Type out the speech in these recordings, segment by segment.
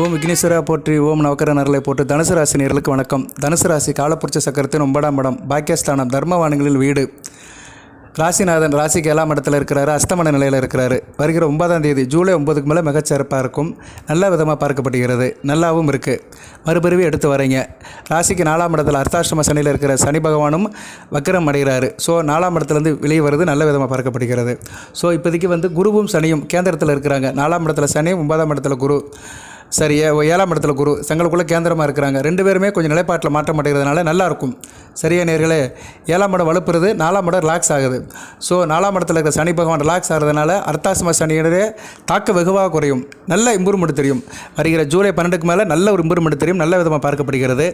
ஓம் விக்னேஸ்வரா போற்றி ஓம் நவக்கர நரலை போட்டு தனுசு ராசி நேர்களுக்கு வணக்கம். தனுசு ராசி காலப்புரட்சி சக்கரத்தின் ஒன்பதாம் இடம் பாக்கியஸ்தானம் தர்மவானங்களில் வீடு. ராசிநாதன் ராசிக்கு ஏழாம் இடத்துல இருக்கிறாரு அஸ்தமன நிலையில் இருக்கிறாரு. வருகிற ஒன்பதாம் தேதி ஜூலை ஒன்பதுக்கு மேலே மிகச்சிறப்பாக இருக்கும். நல்ல விதமாக பார்க்கப்படுகிறது. நல்லாவும் இருக்குது மறுபிறவி எடுத்து வரீங்க. ராசிக்கு நாலாம் இடத்துல அர்த்தாஷ்டம சனியில் இருக்கிற சனி பகவானும் வக்கரம் அடைகிறாரு. ஸோ நாலாம் இடத்துலேருந்து வெளியே வருது நல்ல விதமாக பார்க்கப்படுகிறது. ஸோ இப்போதைக்கு வந்து குருவும் சனியும் கேந்திரத்தில் இருக்கிறாங்க. நாலாம் இடத்துல சனி ஒன்பதாம் இடத்துல குரு. சரி ஏழாம் இடத்துல குரு தங்களுக்குள்ளே கேந்திரமாக இருக்கிறாங்க. ரெண்டு பேருமே கொஞ்சம் நிலைப்பாட்டில் மாற்றம் அடைகிறதுனால நல்லா இருக்கும். சரியா நேர்களே ஏழாம் இடம் வலுப்புறது நாலாம் இடம் ரிலாக்ஸ் ஆகுது. ஸோ நாலாம் இடத்துல இருக்கிற சனி பகவான் ரிலாக்ஸ் ஆகிறதுனால அர்த்தாசிம சனியினரே தாக்க வெகுவாக குறையும். நல்ல இம்ப்ரூவ்மெண்ட் தெரியும். வருகிற ஜூலை பன்னெண்டுக்கு மேலே நல்ல ஒரு இம்ப்ரூவ்மெண்ட் தெரியும் நல்ல விதமாக பார்க்கப்படுகிறது.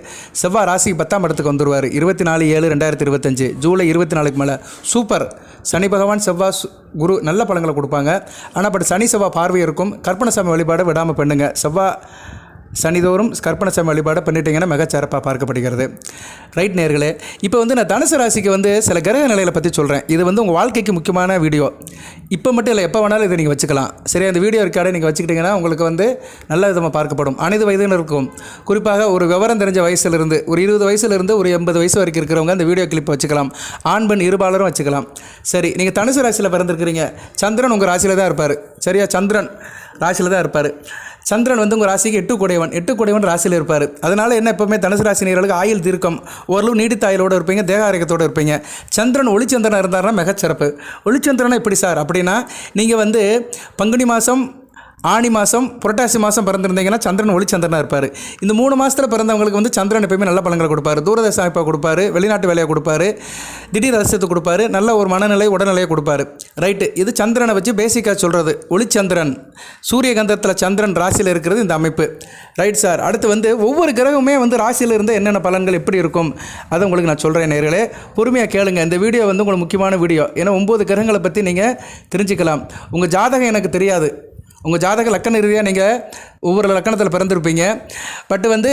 செவ்வாய் ராசி பத்தாம் இடத்துக்கு வந்துடுவார் இருபத்தி நாலு ஏழு ரெண்டாயிரத்தி இருபத்தஞ்சு. ஜூலை இருபத்தி நாலுக்கு மேலே சூப்பர் சனி பகவான் செவ்வாய் குரு நல்ல பழங்களை கொடுப்பாங்க. ஆனால் பட் சனி செவ்வாய் பார்வை இருக்கும். கற்பனசாமி வழிபாடு விடாமல் பண்ணுங்கள் செவ்வாய் சனிதோறும் கற்பனசாமி வழிபாடை பண்ணிட்டீங்கன்னா மிகச்சிறப்பாக பார்க்கப்படுகிறது. ரைட் நேர்களே இப்போ வந்து நான் தனுசு ராசிக்கு வந்து சில கிரக நிலைகளை பற்றி சொல்கிறேன் இது வந்து உங்கள் வாழ்க்கைக்கு முக்கியமான வீடியோ. இப்போ மட்டும் இல்லை எப்போ வேணாலும் இதை நீங்கள் வச்சுக்கலாம். சரி அந்த வீடியோ ரெக்கார்டை நீங்கள் வச்சுக்கிட்டிங்கன்னா உங்களுக்கு வந்து நல்ல விதமாக பார்க்கப்படும். அனைத்து வயதினருக்கும் குறிப்பாக ஒரு விவரம் தெரிஞ்ச வயசுலேருந்து ஒரு இருபது வயசுலேருந்து ஒரு எண்பது வயசு வரைக்கும் இருக்கிறவங்க அந்த வீடியோ கிளிப் வச்சுக்கலாம். ஆண் பெண் இருபாலரும் வச்சுக்கலாம். சரி நீங்கள் தனுசு ராசியில் பிறந்திருக்கிறீங்க. சந்திரன் உங்கள் ராசியில் தான் இருப்பார். சரியா சந்திரன் ராசியில் தான் இருப்பார். சந்திரன் வந்து உங்கள் ராசிக்கு எட்டு கூடையவன் எட்டு குடைவன் ராசியில் இருப்பார். அதனால் என்ன எப்பவுமே தனுசு ராசி நேர்களுக்கு ஆயுள் தீர்க்கம் ஓரளவு நீடித்த ஆயிலோடு இருப்பீங்க தேக ஆரோக்கியத்தோடு இருப்பீங்க. சந்திரன் ஒளிச்சந்திரன் இருந்தாருன்னா மிகச்சிறப்பு. ஒளிச்சந்திரனா எப்படி சார்? அப்படின்னா நீங்கள் வந்து பங்குனி மாதம் ஆணி மாதம் புரட்டாசி மாதம் பிறந்திருந்தீங்கன்னா சந்திரன் ஒளிச்சந்திரனாக இருப்பார். இந்த மூணு மாதத்தில் பிறந்தவங்களுக்கு வந்து சந்திரன் எப்பயுமே நல்ல பலங்களை கொடுப்பாரு. தூரதேச அமைப்பாக கொடுப்பாரு வெளிநாட்டு வேலையை கொடுப்பாரு திடீர் ரகசியத்தை கொடுப்பாரு நல்ல ஒரு மனநிலை உடல்நிலையை கொடுப்பாரு. ரைட்டு இது சந்திரனை வச்சு பேசிக்காக சொல்கிறது ஒளிச்சந்திரன் சூரியகந்தத்தில் சந்திரன் ராசியில் இருக்கிறது இந்த அமைப்பு. ரைட் சார் அடுத்து வந்து ஒவ்வொரு கிரகமே வந்து ராசியில் இருந்து என்னென்ன பலன்கள் எப்படி இருக்கும்? அதை உங்களுக்கு நான் சொல்கிறேன் நேர்களே. பொறுமையாக கேளுங்க. இந்த வீடியோ வந்து உங்களுக்கு முக்கியமான வீடியோ. ஏன்னா ஒம்பது கிரகங்களை பற்றி நீங்கள் தெரிஞ்சுக்கலாம். உங்கள் ஜாதகம் எனக்கு தெரியாது. உங்கள் ஜாதக லக்கண ரீதியாக நீங்கள் ஒவ்வொரு லக்கணத்தில் பிறந்திருப்பீங்க. பட் வந்து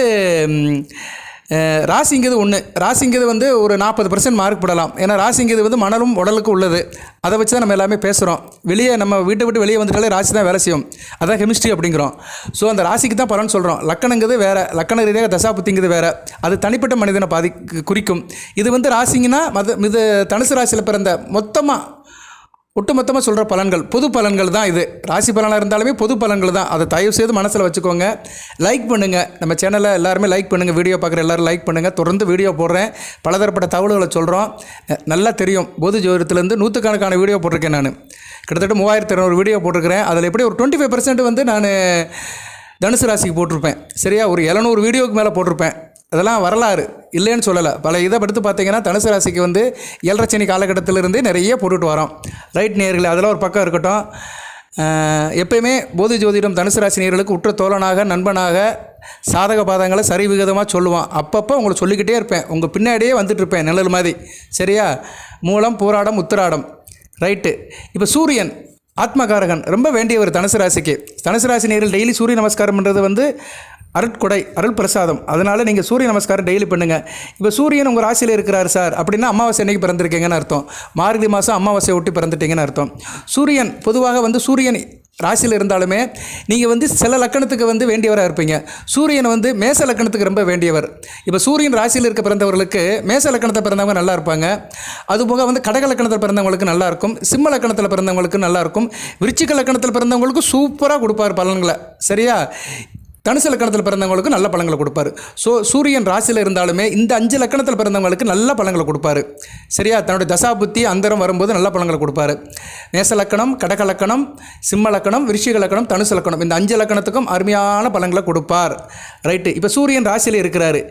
ராசிங்கிறது ஒன்று ராசிங்கிறது வந்து ஒரு நாற்பது பர்சன்ட் மார்க் போடலாம். ஏன்னா ராசிங்கிறது வந்து மணலும் உடலுக்கு உள்ளது. அதை வச்சு தான் நம்ம எல்லாமே பேசுகிறோம் வெளியே நம்ம வீட்டை விட்டு வெளியே வந்துட்டாலே ராசி தான் வேலை செய்யும். அதான் கெமிஸ்ட்ரி அப்படிங்கிறோம். ஸோ அந்த ராசிக்கு தான் பலன் சொல்கிறோம் லக்கணங்கிறது வேறு. லக்கண ரீதியாக தசாபுத்திங்கிறது வேறு. அது தனிப்பட்ட மனிதனை பாதி குறிக்கும். இது வந்து ராசிங்கன்னா மத இது தனுசு ராசியில் பிறந்த மொத்தமாக ஒட்டுமொத்தமாக சொல்கிற பலன்கள் பொது பலன்கள் தான் இது. ராசி பலனாக இருந்தாலுமே பொது பலன்கள் தான். அதை தயவு செய்து மனசில் வச்சுக்கோங்க. லைக் பண்ணுங்கள் நம்ம சேனலை எல்லாருமே லைக் பண்ணுங்கள் வீடியோ பார்க்குற எல்லாரும் லைக் பண்ணுங்கள் தொடர்ந்து வீடியோ போடுறேன். பலதரப்பட்ட தகவல்களை சொல்கிறோம் நல்லா தெரியும். பொது ஜோதிடத்துலேருந்து நூற்றுக்கணக்கான வீடியோ போட்டிருக்கேன் நான். கிட்டத்தட்ட மூவாயிரத்தி இரநூறு வீடியோ போட்டிருக்கிறேன். அதில் எப்படி ஒரு டுவெண்ட்டி ஃபைவ் வந்து நான் தனுசு ராசிக்கு போட்டிருப்பேன். சரியா? ஒரு எழுநூறு வீடியோவுக்கு மேலே போட்டிருப்பேன். அதெல்லாம் வரலாறு. இல்லைன்னு சொல்லலை. பல இதை படுத்து பார்த்தீங்கன்னா தனுசு ராசிக்கு வந்து ஏழரை காலகட்டத்திலிருந்து நிறைய போட்டுட்டு வரோம். ரைட் நேர்களை அதெல்லாம் ஒரு பக்கம் இருக்கட்டும். எப்பயுமே போதி ஜோதிடம் தனுசு ராசி நேர்களுக்கு உற்ற தோழனாக நண்பனாக சாதக பாதங்களை சரி விகிதமாக சொல்லுவான். அப்பப்போ உங்களை சொல்லிக்கிட்டே இருப்பேன். உங்கள் பின்னாடியே வந்துட்டுருப்பேன் நிழல் மாதிரி. சரியா? மூலம் பூராடம் உத்திராடம். ரைட்டு இப்போ சூரியன் ஆத்மகாரகன் ரொம்ப வேண்டிய ஒரு தனுசு ராசிக்கு. தனுசு ராசி நேரில் டெய்லி சூரிய நமஸ்காரம் பண்ணுறது வந்து அருட்கொடை அருள் பிரசாதம் அதனால் நீங்கள் சூரிய நமஸ்காரம் டெய்லி பண்ணுங்கள் இப்போ சூரியன் உங்கள் ராசியில் இருக்கிறார் சார் அப்படின்னா அமாவாசை அன்றைக்கி பிறந்திருக்கீங்கன்னு அர்த்தம். மார்கழி மாதம் அமாவாசையை ஒட்டி பிறந்துட்டீங்கன்னு அர்த்தம். சூரியன் பொதுவாக வந்து சூரியன் ராசியில் இருந்தாலுமே நீங்கள் வந்து சில லக்கணத்துக்கு வந்து வேண்டியவராக இருப்பீங்க. சூரியன் வந்து மேச லக்கணத்துக்கு ரொம்ப வேண்டியவர். இப்போ சூரியன் ராசியில் இருக்க பிறந்தவர்களுக்கு மேச லக்கணத்தை பிறந்தவங்க நல்லா இருப்பாங்க. அதுபோக வந்து கடக லக்கணத்தில் பிறந்தவங்களுக்கு நல்லாயிருக்கும் சிம்ம லக்கணத்தில் பிறந்தவங்களுக்கு நல்லா இருக்கும். விருச்சிக லக்கணத்தில் பிறந்தவங்களுக்கு சூப்பராக கொடுப்பார் பலன்களை. சரியா? தனுசு லக்கணத்தில் பிறந்தவங்களுக்கு நல்ல பழங்களை கொடுப்பாரு. ஸோ சூரியன் ராசியில் இருந்தாலுமே இந்த அஞ்சு லக்கணத்தில் பிறந்தவங்களுக்கு நல்ல பழங்களை கொடுப்பாரு. சரியா? தன்னுடைய தசாபுத்தி அந்தரம் வரும்போது நல்ல பழங்களை கொடுப்பாரு. நேச லக்கணம் கடக லக்கணம் சிம்ம லக்கணம் விருஷிக லக்கணம் தனுசு லக்கணம் இந்த அஞ்சு லக்கணத்துக்கும் அருமையான பழங்களை கொடுப்பார். ரைட்டு இப்போ சூரியன் ராசியில் இருக்கிறாரு.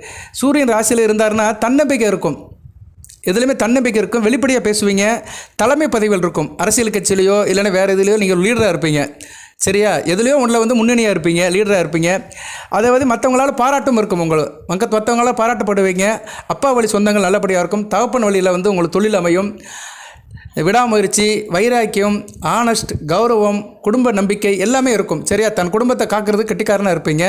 சூரியன் ராசியில் இருந்தாருன்னா தன்னம்பிக்கை இருக்கும். எதுலையுமே தன்னம்பிக்கை இருக்கும். வெளிப்படையாக பேசுவீங்க. தலைமை பதவிகள் இருக்கும். அரசியல் கட்சியிலையோ இல்லைன்னா வேறு இதுலையோ நீங்கள் லீடராக இருப்பீங்க. சரியா? எதுலேயோ ஒன்றில் வந்து முன்னணியாக இருப்பீங்க லீடராக இருப்பீங்க. அதை வந்து மற்றவங்களால் பாராட்டும் இருக்கும் உங்களை. மக்க மற்றவங்களால் பாராட்டப்படுவீங்க. அப்பா வழி சொந்தங்கள் நல்லபடியாக இருக்கும். தகப்பன் வழியில் வந்து உங்களுக்கு தொழில் அமையும். விடாமுயற்சி வைராக்கியம் ஆனஸ்ட் கௌரவம் குடும்ப நம்பிக்கை எல்லாமே இருக்கும். சரியா? தன் குடும்பத்தை காக்கிறது கெட்டிக்காரனாக இருப்பீங்க.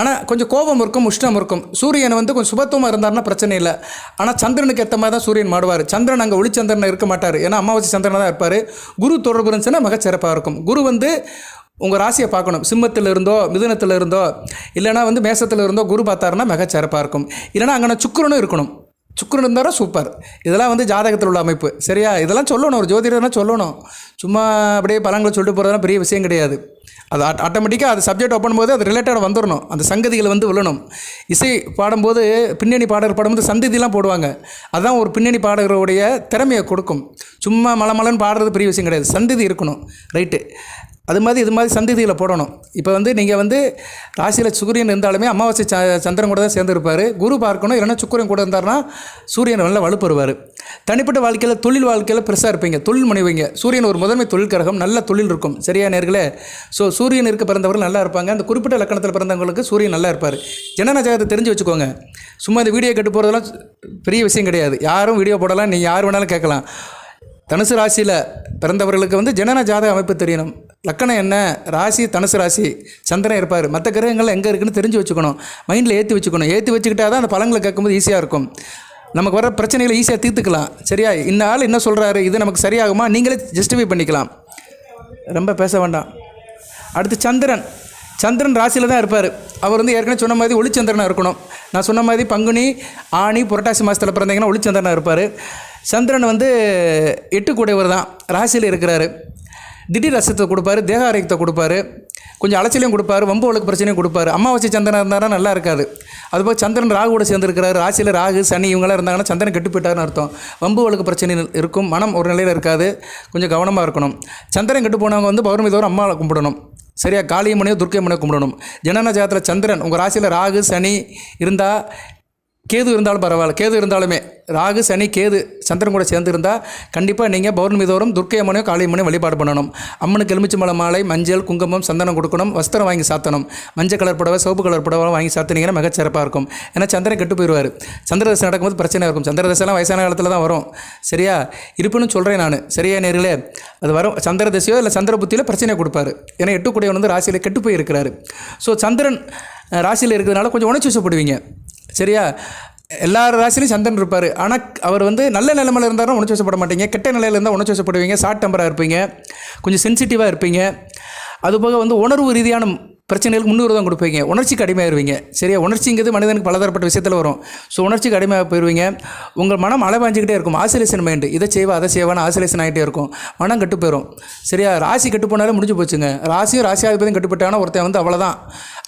ஆனால் கொஞ்சம் கோபம் இருக்கும் உஷ்ணம் இருக்கும். சூரியன் வந்து கொஞ்சம் சுபத்துவமாக இருந்தாருன்னா பிரச்சனை இல்லை. ஆனால் சந்திரனுக்கு ஏற்ற மாதிரி தான் சூரியன் மாடுவார் சந்திரன் அங்கே ஒளிச்சந்திரன் இருக்க மாட்டார். ஏன்னா அமாவாசை சந்திரனாக தான் இருப்பார். குரு தொடர்பு இருந்துச்சுன்னா மிகச்சிறப்பாக இருக்கும். குரு வந்து உங்கள் ராசியை பார்க்கணும். சிம்மத்தில் இருந்தோ மிதுனத்தில் இருந்தோ இல்லைனா வந்து மேசத்தில் இருந்தோ குரு பார்த்தாருன்னா மிகச்சிறப்பாக இருக்கும். இல்லைனா அங்கே சுக்கிரனும் இருக்கணும். சுக்கிரன் இருந்தாலும் சூப்பர். இதெல்லாம் வந்து ஜாதகத்தில் உள்ள அமைப்பு. சரியா? இதெல்லாம் சொல்லணும். ஒரு ஜோதிடர்னா சொல்லணும். சும்மா அப்படியே பலங்களை சொல்லிட்டு போகிறதுலாம் பெரிய விஷயம் கிடையாது. அது ஆட்டோமேட்டிக்காக அது சப்ஜெக்ட் ஓப்பன் போது அது ரிலேட்டடாக வந்துடணும் அந்த சங்கதிகள் வந்து விழணும். இசை பாடும்போது பின்னணி பாடகர் பாடும்போது சந்ததிலாம் போடுவாங்க. அதுதான் ஒரு பின்னணி பாடகருடைய திறமையை கொடுக்கும். சும்மா மலமலன்னு பாடுறது பெரிய விஷயம் கிடையாது. சந்ததி இருக்கணும். ரைட்டு அது மாதிரி இது மாதிரி சந்ததியில் போடணும். இப்போ வந்து நீங்கள் வந்து ராசியில் சூரியன் இருந்தாலுமே அமாவாசை ச சந்திரன் கூட தான் சேர்ந்துருப்பார். குரு பார்க்கணும். இல்லைன்னா சுக்கிரன் கூட இருந்தாருன்னா சூரியன் நல்லா வலுப்பெறுவார். தனிப்பட்ட வாழ்க்கையில் தொழில் வாழ்க்கையில் பெருசாக இருப்பீங்க. தொழில் முனைவீங்க. சூரியன் ஒரு முதன்மை தொழில் கரகம் நல்ல தொழில் இருக்கும். சரியா நேர்களே? ஸோ சூரியன் இருக்க பிறந்தவர்கள் நல்லா இருப்பாங்க. அந்த குறிப்பிட்ட லக்கணத்தில் பிறந்தவங்களுக்கு சூரியன் நல்லா இருப்பார். ஜனன ஜாதகத்தை தெரிஞ்சு வச்சுக்கோங்க. சும்மா இந்த வீடியோ கட்டு போகிறதெல்லாம் பெரிய விஷயம் கிடையாது. யாரும் வீடியோ போடலாம். நீங்கள் யார் வேணாலும் கேட்கலாம். தனுசு ராசியில் பிறந்தவர்களுக்கு வந்து ஜனன ஜாதக அமைப்பு தெரியணும். லக்கணம் என்ன? ராசி தனுசு ராசி. சந்திரன் இருப்பார். மற்ற கிரகங்கள் எங்கே இருக்குன்னு தெரிஞ்சு வச்சுக்கணும். மைண்டில் ஏற்றி வச்சுக்கணும். ஏற்றி வச்சுக்கிட்டா தான் அந்த பழங்களை கேட்கும்போது ஈஸியாக இருக்கும். நமக்கு வர பிரச்சனைகளை ஈஸியாக தீர்த்துக்கலாம். சரியா? இந்த ஆள் என்ன சொல்கிறாரு இது நமக்கு சரியாகுமா? நீங்களே ஜஸ்டிஃபை பண்ணிக்கலாம். ரொம்ப பேச வேண்டாம். அடுத்து சந்திரன். சந்திரன் ராசியில் தான் இருப்பார். அவர் வந்து ஏற்கனவே சொன்ன மாதிரி ஒளிச்சந்திரனாக இருக்கணும். நான் சொன்ன மாதிரி பங்குனி ஆணி புரட்டாசி மாதத்தில் பிறந்தீங்கன்னா ஒளிச்சந்திரனாக இருப்பார். சந்திரன் வந்து எட்டு கூடையவர் தான். ராசியில் இருக்கிறாரு. திடீர் ரசத்தை கொடுப்பாரு தேக ஆரோக்கியத்தை கொடுப்பாரு கொஞ்சம் அலைச்சலையும் கொடுப்பாரு வம்பு வழக்கு பிரச்சனையும் கொடுப்பாரு. அமாவாசை சந்திரன் இருந்தாரா? நல்லா இருக்காது. அதுபோல் சந்திரன் ராகு கூட சேர்ந்துருக்கிறாரு. ராசியில் ராகு சனி இவங்களாம் இருந்தாங்கன்னா சந்திரன் கெட்டு போயிட்டாருன்னு அர்த்தம். வம்பு வழக்கு பிரச்சனை இருக்கும். மனம் ஒரு நிலையில் இருக்காது. கொஞ்சம் கவனமாக இருக்கணும். சந்திரன் கெட்டு போனவங்க வந்து பௌர்ணமி தோறும் அம்மாவை கும்பிடணும். சரியா? காளியம்மனையோ துர்க்கையம்மனையோ கும்பிடணும். ஜனன ஜாதத்தில் சந்திரன் உங்கள் ராசியில் ராகு சனி இருந்தால் கேது இருந்தாலும் பரவாயில்ல. கேது இருந்தாலுமே. ராகு சனி கேது சந்திரன் கூட சேர்ந்து இருந்தால் கண்டிப்பாக நீங்கள் பௌர்ணமி தோறும் துர்க்கை அம்மனையும் காளியம்மனையும் வழிபாடு பண்ணணும். அம்மனுக்கு எலுமிச்சி மலை மாலை மஞ்சள் குங்குமம் சந்தனம் கொடுக்கணும். வஸ்திரம் வாங்கி சாத்தணும். மஞ்சள் கலர் புடவை சிவப்பு கலர் புடவை வாங்கி சாத்தினீங்கன்னா மிகச்சிறப்பாக இருக்கும். ஏன்னா சந்திரன் கெட்டு போயிடுவார். சந்திரதசை நடக்கும்போது பிரச்சனை இருக்கும். சந்திரதசைலாம் வயசான காலத்தில் தான் வரும். சரியா? இருப்பினும் சொல்கிறேன் நான். சரியா நேர்களே? அது வரும். சந்திரதசையோ இல்லை சந்திர புத்தியில் பிரச்சனையை கொடுப்பாரு. ஏன்னா எட்டுக்குடையவன் வந்து ராசியில் கெட்டு போயிருக்கிறாரு. ஸோ சந்திரன் ராசியில் இருக்கிறதுனால கொஞ்சம் உணர்ச்சி வசப்படுவீங்க. சரியா? எல்லா ராசிலையும் சந்திரன் இருப்பார். ஆனால் அவர் வந்து நல்ல நிலைமையில் இருந்தாலும் உணர்ச்சி வசப்பட மாட்டீங்க. கெட்ட நிலையில் இருந்தால் உணர்ச்சி வசப்படுவீங்க. ஷார்ட் டெம்பராக இருப்பீங்க. கொஞ்சம் சென்சிட்டிவாக இருப்பீங்க. அதுபோக வந்து உணர்வு ரீதியான பிரச்சனைகளுக்கு முன்னுரிதம் கொடுப்பீங்க. உணர்ச்சிக்கு அடிமையாயிருவீங்க. சரியா? உணர்ச்சிங்கிறது மனிதனுக்கு பலதரப்பட்ட விஷயத்தில் வரும். ஸோ உணர்ச்சிக்கு அடிமையாக போயிடுவீங்க உங்கள் மனம் அலைவாஞ்சிக்கிட்டே இருக்கும். ஆசிலேஷன் மைண்டு இதை செய்வா அதை செய்வான்னு ஆசிலேஷன் ஆகிட்டே இருக்கும். மனம் கெட்டு போயிடும் சரியா? ராசி கெட்டு போனாலே முடிஞ்சு போச்சுங்க. ராசியும் ராசியாதிபதியும் கெட்டு போயிட்டானா ஒருத்தன் வந்து அவ்வளோதான்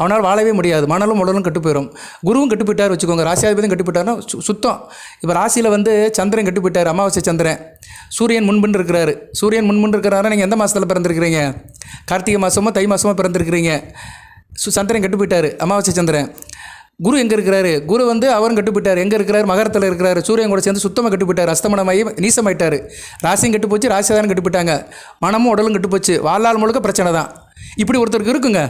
அவனால் வாழவே முடியாது. மணலும் உடலும் கெட்டு போயிடும் குருவும் கெட்டு போயிட்டார் வச்சுக்கோங்க. ராசியாதிபதியும் கெட்டு போயிட்டாருன்னா சுத்தம். இப்போ ராசியில் வந்து சந்திரன் கெட்டு போயிட்டார். அமாவாசை சந்திரன். சூரியன் முன்பின் இருக்கிறாரு சூரியன் முன்பின் இருக்கிறாரா நீங்கள் எந்த மாதத்தில் பிறந்திருக்கிறீங்க? கார்த்திகை மாதமோ தை மாதமோ பிறந்திருக்கிறீங்க. சு சந்திரன் கெட்டு போயிட்டார் அமாவாசை சந்திரன். குரு எங்கே இருக்கிறாரு? குரு வந்து அவரும் கெட்டு போயிட்டார் எங்கே இருக்கிறாரு? மகரத்தில் இருக்கிறாரு. சூரியன் கூட சேர்ந்து சுத்தமாக கெட்டு போயிட்டார் அஸ்தமனமாயி நீசமாயிட்டார். ராசியும் கெட்டு போச்சு ராசியாதாரம் கெட்டு போயிட்டாங்க மனமும் உடலும் கெட்டு போச்சு வாழ்நாள் முழுக்க பிரச்சனை தான் இப்படி ஒருத்தருக்கு இருக்குங்க.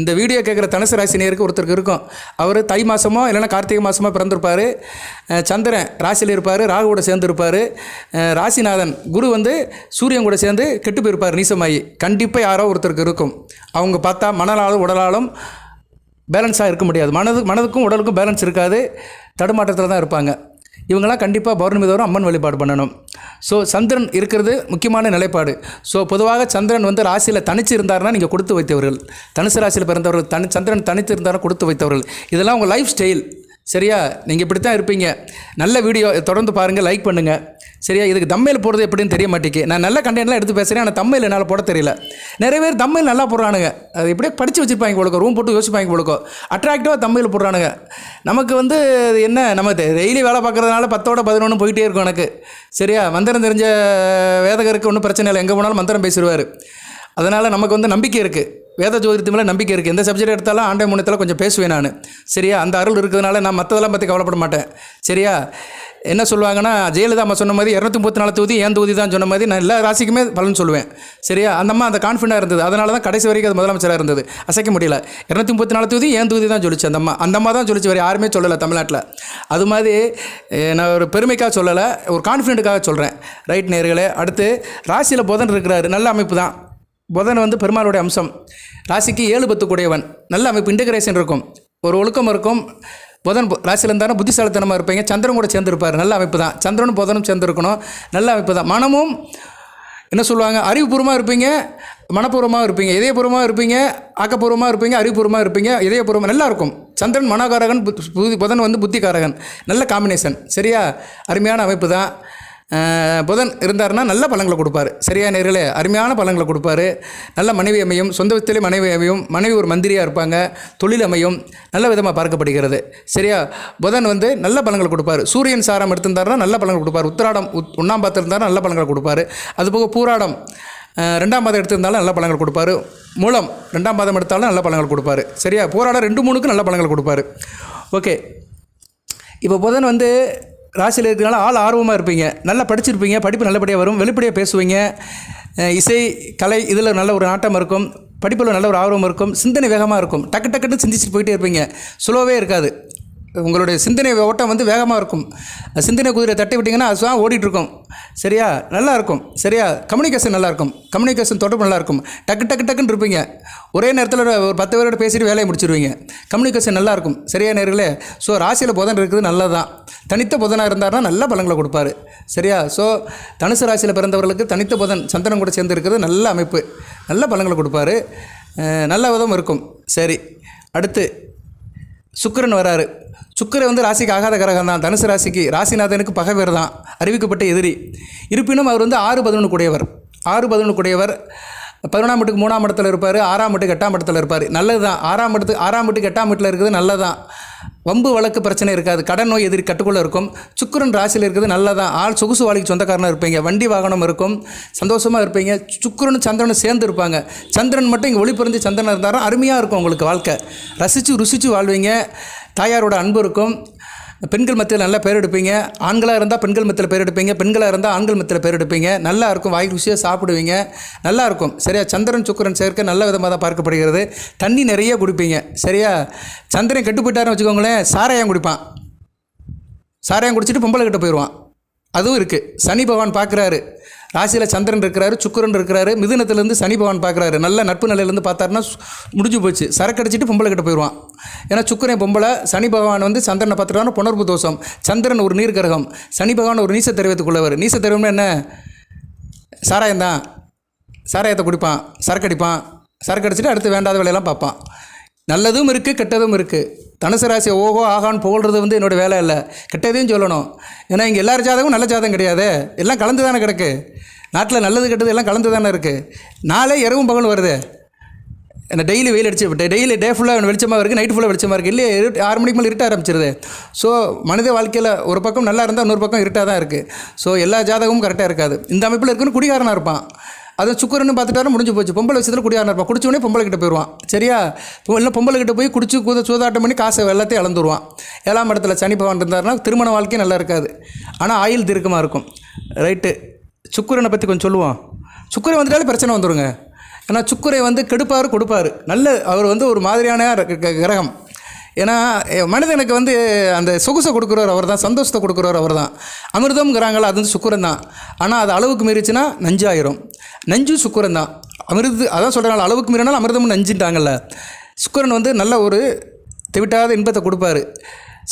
இந்த வீடியோ கேட்குற தனுசு ராசி நேருக்கு ஒருத்தருக்கு இருக்கும். அவர் தை மாதமோ இல்லைன்னா கார்த்திகை மாதமோ பிறந்திருப்பார். சந்திரன் ராசியில் இருப்பார் ராகு கூட சேர்ந்து இருப்பார் ராசிநாதன் குரு வந்து சூரியன் கூட சேர்ந்து கெட்டு போயிருப்பார் நீசமாயி. கண்டிப்பாக யாரோ ஒருத்தருக்கு இருக்கும். அவங்க பார்த்தா மணலாலும் உடலாலும் பேலன்ஸாக இருக்க முடியாது. மனது மனதுக்கும் உடலுக்கும் பேலன்ஸ் இருக்காது. தடுமாற்றத்தில் தான் இருப்பாங்க. இவங்களாம் கண்டிப்பாக பௌர்ணமி தோறும் அம்மன் வழிபாடு பண்ணணும். ஸோ சந்திரன் இருக்கிறது முக்கியமான நிலைப்பாடு. ஸோ பொதுவாக சந்திரன் வந்து ராசியில் தனிச்சு இருந்தாருன்னா நீங்கள் கொடுத்து வைத்தவர்கள். தனுசு ராசியில் பிறந்தவர்கள் தனி சந்திரன் தனித்து இருந்தாலும் கொடுத்து வைத்தவர்கள். இதெல்லாம் உங்கள் லைஃப் ஸ்டைல் சரியா? நீங்கள் இப்படி தான் இருப்பீங்க. நல்ல வீடியோ தொடர்ந்து பாருங்கள் லைக் பண்ணுங்கள் சரியா? இதுக்கு தம்மையில் போடுறது எப்படின்னு தெரிய மாட்டேங்குது. நான் நல்ல கண்டென்ட்லாம் எடுத்து பேசுகிறேன் ஆனால் தம்மையில் என்னால் போட தெரியல. நிறைய பேர் தம்மையில் நல்லா போடுறானுங்க. அது எப்படியே படித்து வச்சுருப்பாங்க போலுக்கோ ரூம் போட்டு யோசிப்பாங்க போலுக்கோ அட்ராக்டிவாக தம்மையில் போடுறானுங்க. நமக்கு வந்து என்ன? நம்ம டெய்லி வேலை பார்க்குறதுனால பத்தோட பதினொன்று போயிட்டே இருக்கும் எனக்கு. சரியா? மந்திரம் தெரிஞ்ச வேதகருக்கு ஒன்றும் பிரச்சனை இல்லை. எங்கே போனாலும் மந்திரம் பேசிடுவார். அதனால் நமக்கு வந்து நம்பிக்கை இருக்குது வேத ஜோதிடத்து மேலே நம்பிக்கை இருக்குது எந்த சப்ஜெக்ட் எடுத்தாலும் ஆண்டை முன்னத்தில் கொஞ்சம் பேசுவேன் நான். சரியா? அந்த அருள் இருக்கிறதுனால நான் மற்றதெல்லாம் பற்றி கவலைப்பட மாட்டேன். சரியா? என்ன சொல்லுவாங்கன்னா ஜெயலலிதா அம்மா சொன்ன மாதிரி இரநூத்தி முப்பத்தி நாலு தொகுதி ஏன் தொகுதி தான் சொன்ன மாதிரி நான் எல்லா ராசிக்குமே பலன் சொல்லுவேன். சரியா? அந்த அம்மா அந்த கான்ஃபிடண்டாக இருந்தது. அதனால தான் கடைசி வரைக்கும் அது முதலமைச்சராக இருந்தது. அசைக்க முடியல. இரநூத்தி முப்பத்தி நாலு தொகுதி ஏன் தொகுதி தான் சொல்லிச்சு அந்த அம்மா. அந்த அம்மா தான் சொல்லிச்சு வேறு யாருமே சொல்லலை தமிழ்நாட்டில். அது மாதிரி நான் ஒரு பெருமைக்காக சொல்லலை ஒரு கான்ஃபிடென்ட்டுக்காக சொல்கிறேன் ரைட் நேர்களே அடுத்து ராசியில் புதன் இருக்கிறாரு. நல்ல அமைப்பு தான். புதன் வந்து பெருமாளுடைய அம்சம். ராசிக்கு ஏழு பத்து நல்ல அமைப்பு இன்டகிரேஷன் இருக்கும். ஒரு ஒழுக்கம் இருக்கும். புதன் ராசியில் இருந்தாலும் புத்திசாலித்தனமாக இருப்பீங்க. சந்திரன் கூட சேர்ந்துருப்பார். நல்ல அமைப்பு தான். சந்திரனும் புதனும் சேர்ந்துருக்கணும். நல்ல அமைப்பு தான். மனமும் என்ன சொல்லுவாங்க? அறிவுபூர்வமாக இருப்பீங்க. மனப்பூர்வமாக இருப்பீங்க. இதயபூர்வமாக இருப்பீங்க. ஆக்கப்பூர்வமாக இருப்பீங்க. அறிவுபூர்வமாக இருப்பீங்க. இதயபூர்வம் நல்லா இருக்கும். சந்திரன் மனோகாரகன் புத்தி புதி- புதன் வந்து புத்திகாரகன். நல்ல காம்பினேஷன் சரியா? அருமையான அமைப்பு தான். புதன் இருந்தாருன்னா நல்ல பழங்களை கொடுப்பாரு. சரியா நேர்களே? அருமையான பழங்களை கொடுப்பாரு. நல்ல மனைவி அமையும் சொந்த வித்திலே மனைவி அமையும் மனைவி ஒரு மந்திரியாக இருப்பாங்க தொழில் அமையும் நல்ல விதமாக பார்க்கப்படுகிறது. சரியா? புதன் வந்து நல்ல பழங்களை கொடுப்பாரு. சூரியன் சாரம் எடுத்திருந்தாருன்னா நல்ல பழங்கள் கொடுப்பாரு. உத்திராடம் உத் ஒன்றாம் பாதத்தில் இருந்தாலும் நல்ல பழங்களை கொடுப்பாரு. அதுபோக பூராடம் ரெண்டாம் பாதம் எடுத்திருந்தாலும் நல்ல பழங்கள் கொடுப்பாரு. மூலம் ரெண்டாம் பாதம் எடுத்தாலும் நல்ல பழங்கள் கொடுப்பாரு. சரியா? போராட ரெண்டு மூணுக்கு நல்ல பழங்கள் கொடுப்பாரு. ஓகே. இப்போ புதன் வந்து ராசியில் இருக்கிறனால ஆள் ஆர்வமாக இருப்பீங்க. நல்லா படிச்சிருப்பீங்க. படிப்பு நல்லபடியாக வரும். வெளிப்படையாக பேசுவீங்க. இசை கலை இதில் நல்ல ஒரு நாட்டம் இருக்கும். படிப்பில் நல்ல ஒரு ஆர்வம் இருக்கும். சிந்தனை வேகமாக இருக்கும். டக்கு டக்குன்னு சிந்திச்சுட்டு போயிட்டே இருப்பீங்க. ஸ்லோவே இருக்காது. உங்களுடைய சிந்தனை ஓட்டம் வந்து வேகமாக இருக்கும். சிந்தனை குதிரை தட்டி விட்டிங்கன்னா அது ஓடிட்டுருக்கும். சரியா? நல்லா இருக்கும். சரியா? கம்யூனிகேஷன் நல்லா இருக்கும். கம்யூனிகேஷன் தொடர்பு நல்லா இருக்கும். டக்கு டக்கு டக்குன்னு இருப்பீங்க. ஒரே நேரத்தில் ஒரு பத்து பேரோட பேசிட்டு வேலையை முடிச்சிருவீங்க. கம்யூனிகேஷன் நல்லா இருக்கும். சரியா நேர்களே? ஸோ ராசியில் புதன் இருக்குது நல்லதான் தனித்த புதனாக இருந்தாருன்னா நல்ல பலங்களை கொடுப்பாரு. சரியா? ஸோ தனுசு ராசியில் பிறந்தவர்களுக்கு தனித்த புதன் சந்திரன் கூட சேர்ந்து இருக்கிறது நல்ல அமைப்பு. நல்ல பலங்களை கொடுப்பாரு. நல்ல விதம் இருக்கும். சரி. அடுத்து சுக்கிரன் வராரு. சுக்கிரன் வந்து ராசிக்கு ஆகாத கிரகம் தான். தனுசு ராசிக்கு ராசிநாதனுக்கு பகைவர் தான் அறிவிக்கப்பட்ட எதிரி. இருப்பினும் அவர் வந்து ஆறு பதினொன்று கூடியவர். ஆறு பதினொன்று கூடியவர். பதினொன்றாம் வீட்டுக்கு மூணாம் இடத்துல இருப்பார் ஆறாம் வீட்டுக்கு எட்டாம் இடத்துல இருப்பார். நல்லது தான் ஆறாம் இடத்துக்கு ஆறாம் வீட்டுக்கு எட்டாம் வீட்டில் இருக்கிறது நல்லது தான் வம்பு வழக்கு பிரச்சனை இருக்காது. கடன் நோய் எதிரி கட்டுக்குள்ளே இருக்கும். சுக்கிரன் ராசியில் இருக்கிறது நல்லதான் ஆள் சொகுசு வாழ்க்கை சொந்தக்காரனாக இருப்பீங்க. வண்டி வாகனம் இருக்கும். சந்தோஷமாக இருப்பீங்க. சுக்கிரனும் சந்திரனும் சேர்ந்து இருப்பாங்க. சந்திரன் மட்டும் இங்கே ஒளி சந்திரன் இருந்தாலும் அருமையாக இருக்கும் உங்களுக்கு வாழ்க்கை. ரசித்து ருசித்து வாழ்வீங்க. தாயாரோட அன்பு இருக்கும். பெண்கள் மத்தியில் நல்லா பேர் எடுப்பீங்க. ஆண்களாக இருந்தால் பெண்கள் மத்தியில் பேர் எடுப்பீங்க. பெண்களாக இருந்தால் ஆண்கள் மத்தியில் பேர் எடுப்பீங்க. நல்லா இருக்கும். வாய் ருசியாக சாப்பிடுவீங்க. நல்லா இருக்கும். சரியா? சந்திரன் சுக்கிரன் சேர்க்க நல்ல விதமாக தான் பார்க்கப்படுகிறது. தண்ணி நிறைய குடிப்பீங்க. சரியா? சந்திரன் கெட்டு போயிட்டாருன்னு வச்சுக்கோங்களேன் சாராயம் குடிப்பான். சாராயம் குடிச்சிட்டு பொம்பளை கிட்ட போயிடுவான் அதுவும் இருக்குது சனி பகவான் பார்க்குறாரு ராசியில் சந்திரன் இருக்கிறாரு சுக்கிரன் இருக்கிறாரு மிதுனத்துலேருந்து சனி பகவான் பார்க்குறாரு நல்ல நட்பு நிலையிலேருந்து பார்த்தாருன்னா முடிஞ்சு போச்சு. சரக்கு அடிச்சிட்டு பொம்பளை கிட்ட போயிடுவான் ஏன்னா சுக்கிரன் பொம்பளை சனி பகவான் வந்து சந்திரனை பார்த்துட்டாருன்னா புணர்வு தோஷம். சந்திரன் ஒரு நீர் கிரகம் சனி பகவான் ஒரு நீச தெரிவத்துக்குள்ளவர் நீச தெரிவம்னா என்ன? சாராயம் தான் சாராயத்தை குடிப்பான். சரக்கு அடிப்பான். சரக்கு அடிச்சுட்டு அடுத்து வேண்டாத வேலையெல்லாம் பார்ப்பான். நல்லதும் இருக்குது கெட்டதும் இருக்குது தனுசு ராசி ஓஹோ ஆகான்னு புகழ்றது வந்து என்னோட வேலை இல்லை. கெட்டதையும் சொல்லணும். ஏன்னா இங்கே எல்லார் ஜாதகமும் நல்ல ஜாதகம் கிடையாது. எல்லாம் கலந்து தானே கிடக்கு. நாட்டில் நல்லது கெட்டது எல்லாம் கலந்து தானே இருக்குது நாளே இரவும் பகல் வருது. என்ன டெய்லி வெயில் அடிச்சு டெய்லி டே ஃபுல்லாக வெளிச்சமாக இருக்குது நைட் ஃபுல்லாக வெளிச்சமாக இருக்குது இல்லையே ஆறு மணிக்கு மேலே இருட்ட ஆரம்பிச்சிருது. ஸோ மனித வாழ்க்கையில் ஒரு பக்கம் நல்லா இருந்தால் இன்னொரு பக்கம் இருட்டாக தான் இருக்குது ஸோ எல்லா ஜாதகமும் கரெக்டாக இருக்காது. இந்த அமைப்பில் இருக்குன்னு குடிகாரனாக இருப்பான். அதுவும் சுக்கரன்னு பார்த்துட்டாரு முடிஞ்சு போச்சு. பொம்பளை விஷயத்தில் குடியாரனா இருப்பான். குடிச்ச பொம்பளை கிட்ட போயிடுவான். சரியா? இல்லை பொம்பளை கிட்ட போய் குடிச்சு கூத சூதாட்டம் பண்ணி காசை எல்லாத்தையும் இழந்துருவான். ஏழாம் இடத்துல சனி பகவான் இருந்தாருன்னா திருமண வாழ்க்கையும் நல்லா இருக்காது. ஆனால் ஆயில் தீர்க்கமாக இருக்கும். ரைட்டு. சுக்கரனை பற்றி கொஞ்சம் சொல்லுவோம். சுக்கரை வந்துட்டாலே பிரச்சனை வந்துருங்க. ஏன்னா சுக்கரை வந்து கெடுப்பார் கொடுப்பார். நல்ல அவர் வந்து ஒரு மாதிரியான க- கிரகம். ஏன்னா மனிதனுக்கு வந்து அந்த சொகுசை கொடுக்குறவர் அவர் தான் சந்தோஷத்தை கொடுக்குறவர் அவர் தான் அமிர்தம்ங்கிறாங்களா அது வந்து சுக்கிரன் தான் ஆனால் அது அளவுக்கு மீறிச்சுன்னா நஞ்சாயிரும். நஞ்சும் சுக்கிரன் தான் அமிர்து அதான் சொல்கிறாங்க அளவுக்கு மீறினாலும் அமிர்தமும் நஞ்சுட்டாங்கல்ல சுக்கிரன் வந்து நல்ல ஒரு தெவிட்டாத இன்பத்தை கொடுப்பாரு.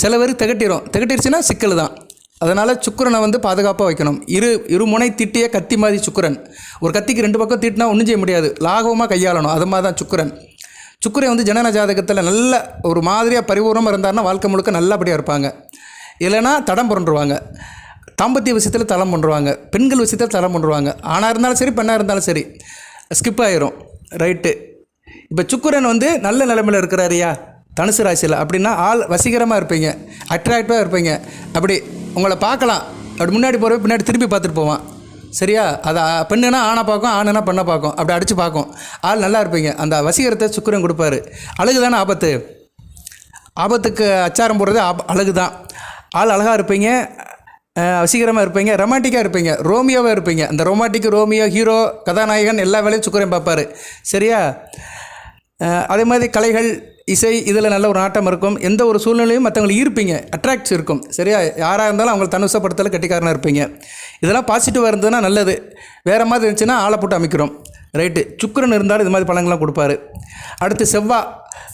சில பேருக்கு திகட்டிடும் திகட்டிருச்சுன்னா சிக்கல் தான் அதனால் சுக்கிரனை வந்து பாதுகாப்பாக வைக்கணும். இரு இருமுனை திட்டிய கத்தி மாதிரி சுக்கிரன். ஒரு கத்திக்கு ரெண்டு பக்கம் தீட்டினா ஒன்றும் செய்ய முடியாது. லாகவமாக கையாளணும். அது மாதிரி தான் சுக்கிரன். சுக்கிரன் வந்து ஜனன ஜாதகத்தில் நல்ல ஒரு மாதிரியாக பரிபூர்ணமாக இருந்தாருன்னா வாழ்க்கை முழுக்க நல்லபடியாக இருப்பாங்க. இல்லைன்னா தடம் புரண்டுருவாங்க. தாம்பத்திய விஷயத்தில் தளம் பண்ணுறாங்க பெண்கள் விஷயத்தில் தளம் பண்ணுவாங்க ஆணாக இருந்தாலும் சரி பெண்ணாக இருந்தாலும் சரி ஸ்கிப் ஆயிரும். ரைட்டு இப்போ சுக்குரன் வந்து நல்ல நிலைமையில் இருக்கிறாரியா தனுசு ராசியில். அப்படின்னா ஆள் வசீகரமாக இருப்பீங்க. அட்ராக்டிவாக இருப்பீங்க. அப்படி உங்களை பார்க்கலாம். அப்படி முன்னாடி போகிறப்ப பின்னாடி திருப்பி பார்த்துட்டு போவான். சரியா? அது பெண்ணுனா ஆணை பார்க்கும் ஆணுனா பெண்ணை பார்க்கும். அப்படி அடித்து பார்க்கும். ஆள் நல்லா இருப்பீங்க. அந்த வசீகரத்தை சுக்கரன் கொடுப்பாரு. அழகு தானே ஆபத்து? ஆபத்துக்கு அச்சாரம் போடுறது ஆப அழகு தான். ஆள் அழகாக இருப்பீங்க. வசீகரமாக இருப்பீங்க. ரொமான்டிக்காக இருப்பீங்க. ரோமியோவாக இருப்பீங்க. அந்த ரொமான்டிக் ரோமியோ ஹீரோ கதாநாயகன் எல்லா வேலையும் சுக்கரையும் பார்ப்பாரு. சரியா? அதே மாதிரி கலைகள் இசை இதில் நல்ல ஒரு நாட்டம் இருக்கும். எந்த ஒரு சூழ்நிலையும் மற்றவங்களை ஈர்ப்பீங்க. அட்ராக்ட்ஸ் இருக்கும். சரியா? யாராக இருந்தாலும் அவங்களை தனுசப்படுத்தல கட்டிக்காரனாக இருப்பீங்க. இதெல்லாம் பாசிட்டிவாக இருந்ததுன்னா நல்லது. வேறு மாதிரி இருந்துச்சுன்னா ஆளை போட்டு அமைக்கிறோம். ரைட்டு சுக்கிரன் இருந்தாலும் இது மாதிரி பழங்கள்லாம் கொடுப்பாரு. அடுத்து செவ்வா.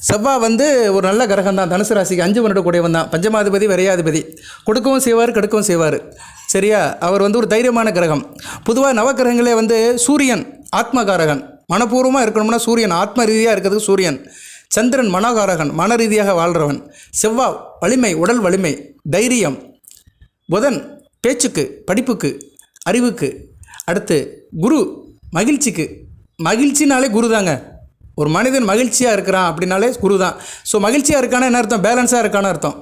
செவ்வா வந்து ஒரு நல்ல கிரகம் தான். தனுசு ராசிக்கு அஞ்சு மணிட கூடியவன் தான். பஞ்சமாதிபதி விரையாதிபதி. கொடுக்கவும் செய்வார் கெடுக்கவும் செய்வார். சரியா? அவர் வந்து ஒரு தைரியமான கிரகம். பொதுவாக நவக்கிரகங்களே வந்து சூரியன் ஆத்மகாரகன். மனப்பூர்வமாக இருக்கணும்னா சூரியன். ஆத்ம ரீதியாக இருக்கிறதுக்கு சூரியன். சந்திரன் மனோகாரகன் மன ரீதியாக வாழ்கிறவன் செவ்வாய் வலிமை உடல் வலிமை தைரியம். புதன் பேச்சுக்கு படிப்புக்கு அறிவுக்கு. அடுத்து குரு மகிழ்ச்சிக்கு. மகிழ்ச்சினாலே குரு தாங்க ஒரு மனிதன் மகிழ்ச்சியாக இருக்கிறான் அப்படின்னாலே குரு தான் ஸோ மகிழ்ச்சியாக இருக்கானா என்ன அர்த்தம்? பேலன்ஸாக இருக்கான்னு அர்த்தம்.